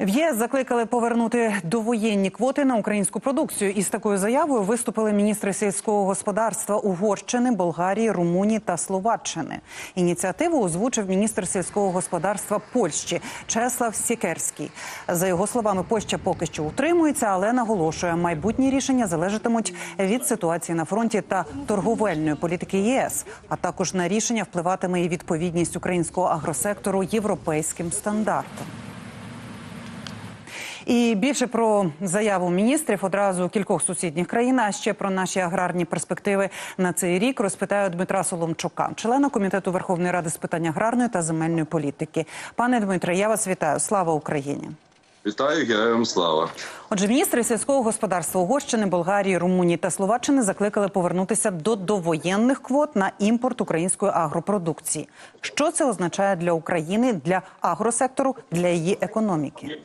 В ЄС закликали повернути довоєнні квоти на українську продукцію. Із такою заявою виступили міністри сільського господарства Угорщини, Болгарії, Румунії та Словаччини. Ініціативу озвучив міністр сільського господарства Польщі Чеслав Сікерський. За його словами, Польща поки що утримується, але наголошує, майбутні рішення залежатимуть від ситуації на фронті та торговельної політики ЄС, а також на рішення впливатиме і відповідність українського агросектору європейським стандартам. І більше про заяву міністрів одразу кількох сусідніх країн, а ще про наші аграрні перспективи на цей рік розпитаю Дмитра Соломчука, члена комітету Верховної Ради з питань аграрної та земельної політики. Пане Дмитре, я вас вітаю. Слава Україні! Вітаю, героям слава. Отже, міністри сільського господарства Угорщини, Болгарії, Румунії та Словаччини закликали повернутися до довоєнних квот на імпорт української агропродукції. Що це означає для України, для агросектору, для її економіки?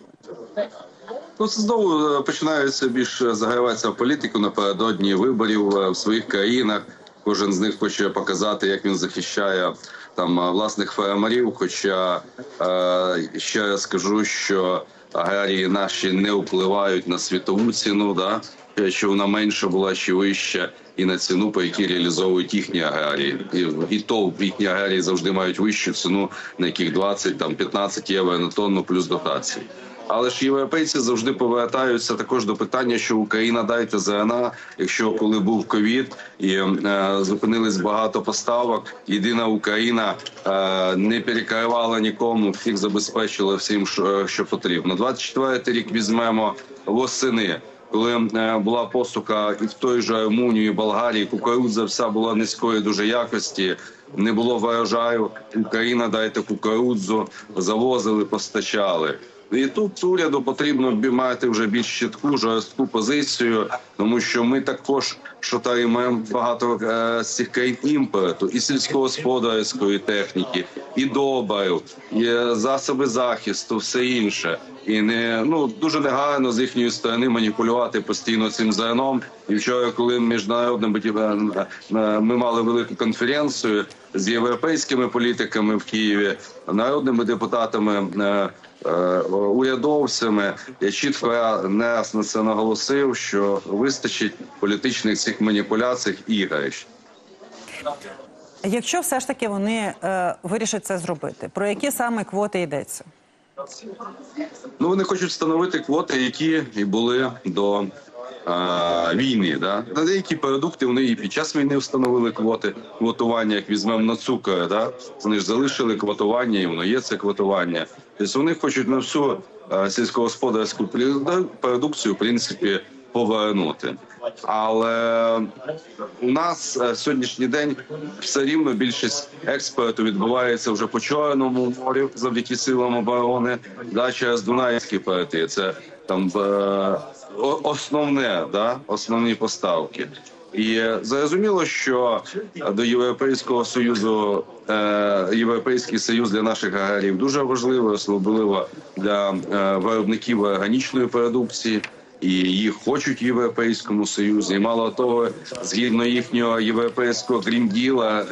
Ну, це знову е, починаються більш заграватися в політику напередодні виборів е, в своїх країнах. Кожен з них хоче показати, як він захищає там е, власних фермерів. Хоча е, ще раз скажу, що аграрії наші не впливають на світову ціну, да е, що вона менша була чи вища, і на ціну, по якій реалізовують їхні аграрії. І, і то їхні аграрії завжди мають вищу ціну, на яких 20 там 15 євро на тонну плюс дотації. Але ж європейці завжди повертаються також до питання, що Україна дайте зерна. Якщо коли був ковід і е, зупинились багато поставок, єдина Україна е, не перекривала нікому, всіх забезпечила всім, що, що потрібно. 24-й рік візьмемо восени. Коли е, була посуха і в той же Румунії, Болгарії, кукурудза вся була низької дуже якості. Не було врожаю. Україна дайте кукурудзу, завозили, постачали. І тут уряду потрібно мати вже більш чітку жорстку позицію, тому що ми також шатаємо багато е, з цих країн імпорту і сільськогосподарської техніки, і добрив, і е, засоби захисту, все інше. І не ну дуже негарно з їхньої сторони маніпулювати постійно цим зерном. І вчора, коли міжнародним е, е, ми мали велику конференцію з європейськими політиками в Києві, народними депутатами. е, е, урядовцями я чітко не на це наголосив, що вистачить політичних цих маніпуляцій і ігрищ. Якщо все ж таки вони е, вирішать це зробити, про які саме квоти йдеться? Ну вони хочуть встановити квоти, які і були до війни. Да? На деякі продукти вони і під час війни встановили квоти квотування, як візьмемо на цукор. Да? Вони ж залишили квотування, і воно є це квотування. Тобто вони хочуть на всю е, сільськогосподарську продукцію, в принципі, повернути. Але у нас е, сьогоднішній день все рівно більшість експорту відбувається вже по чорному морю завдяки силам оборони, да, через Дунайські порти. Це там е, основне, да, основні поставки. І зрозуміло, що до Європейського союзу е, Європейський союз для наших аграріїв дуже важливий, особливо для е, виробників органічної продукції. І їх хочуть в європейському союзі. І мало того, згідно їхнього європейського грінділа,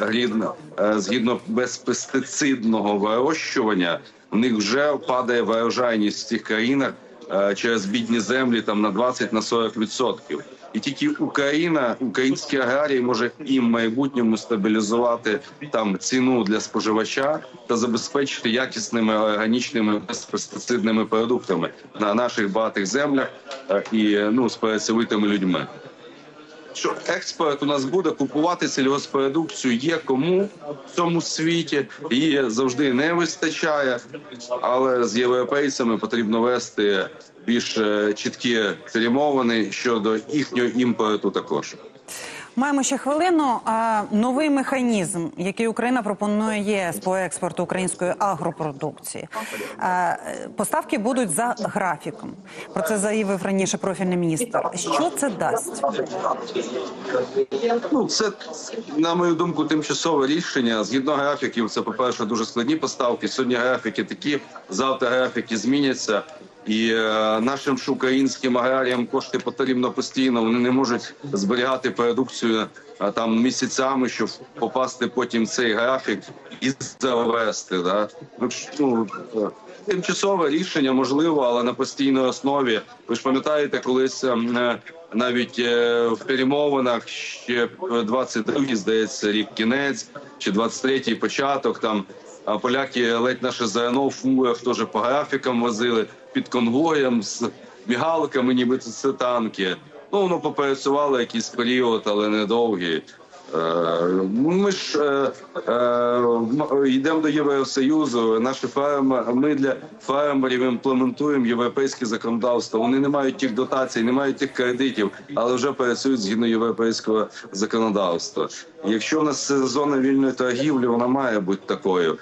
згідно, безпестицидного вирощування, у них вже падає врожайність в цих країнах через бідні землі там на 20 на 40 відсотків. І тільки Україна, українські аграрії може і в майбутньому стабілізувати там ціну для споживача та забезпечити якісними органічними безпестицидними продуктами на наших багатих землях е, і ну з працьовитими людьми. Що експорт у нас буде купувати сільгоспродукцію є кому в цьому світі, її завжди не вистачає, але з європейцями потрібно вести більш е, чіткі перемовини щодо їхнього імпорту також. Маємо ще хвилину. А новий механізм, який Україна пропонує ЄС по експорту української агропродукції. А, Поставки будуть за графіком. Про це заявив раніше профільний міністр. Що це дасть? Ну це на мою думку тимчасове рішення. Згідно графіків, це по перше дуже складні поставки. Сьогодні графіки такі, завтра графіки зміняться. І е, нашим ж українським аграріям кошти потрібно постійно. Вони не можуть зберігати продукцію там місяцями, щоб попасти потім цей графік і завести. Да? Ну, ну, е, тимчасове рішення можливо, але на постійній основі. Ви ж пам'ятаєте, колись ем, е, навіть в перемовинах ще 22-й, здається, рік кінець чи 23-й початок там. Поляки ледь наше ЗНО в фурах теж по графікам возили під конвоєм з мігалками, ніби це танки. Ну воно попрацювало якийсь період, але недовгий. Е, Ми ж е, е, йдемо до Євросоюзу. Наші фермери, ми для фермерів імплементуємо європейське законодавство. Вони не мають тих дотацій, не мають тих кредитів, але вже працюють згідно європейського законодавства. Якщо в нас зона вільної торгівлі, вона має бути такою.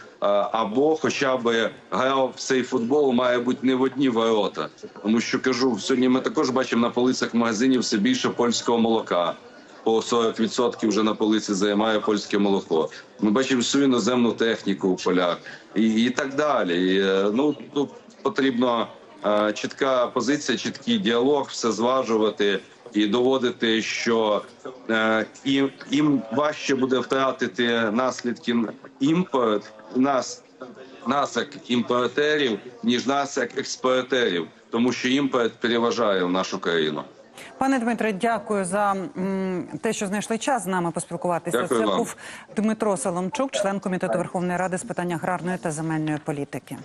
Або, хоча б гра в цей футбол має бути не в одні ворота, тому що кажу, сьогодні ми також бачимо на полицях магазинів все більше польського молока по 40% вже на полиці займає польське молоко. Ми бачимо всю іноземну техніку у полях і, і так далі. І, е, ну тут потрібно е, чітка позиція, чіткий діалог, все зважувати і доводити, що е, їм, їм важче буде втратити наслідки імпорт нас. Нас як імпортерів, ніж нас як експортерів, тому що імпорт переважає в нашу країну. Пане Дмитре, дякую за м, те, що знайшли час з нами поспілкуватися. Дякую Це вам. був Дмитро Соломчук, член комітету Верховної Ради з питань аграрної та земельної політики.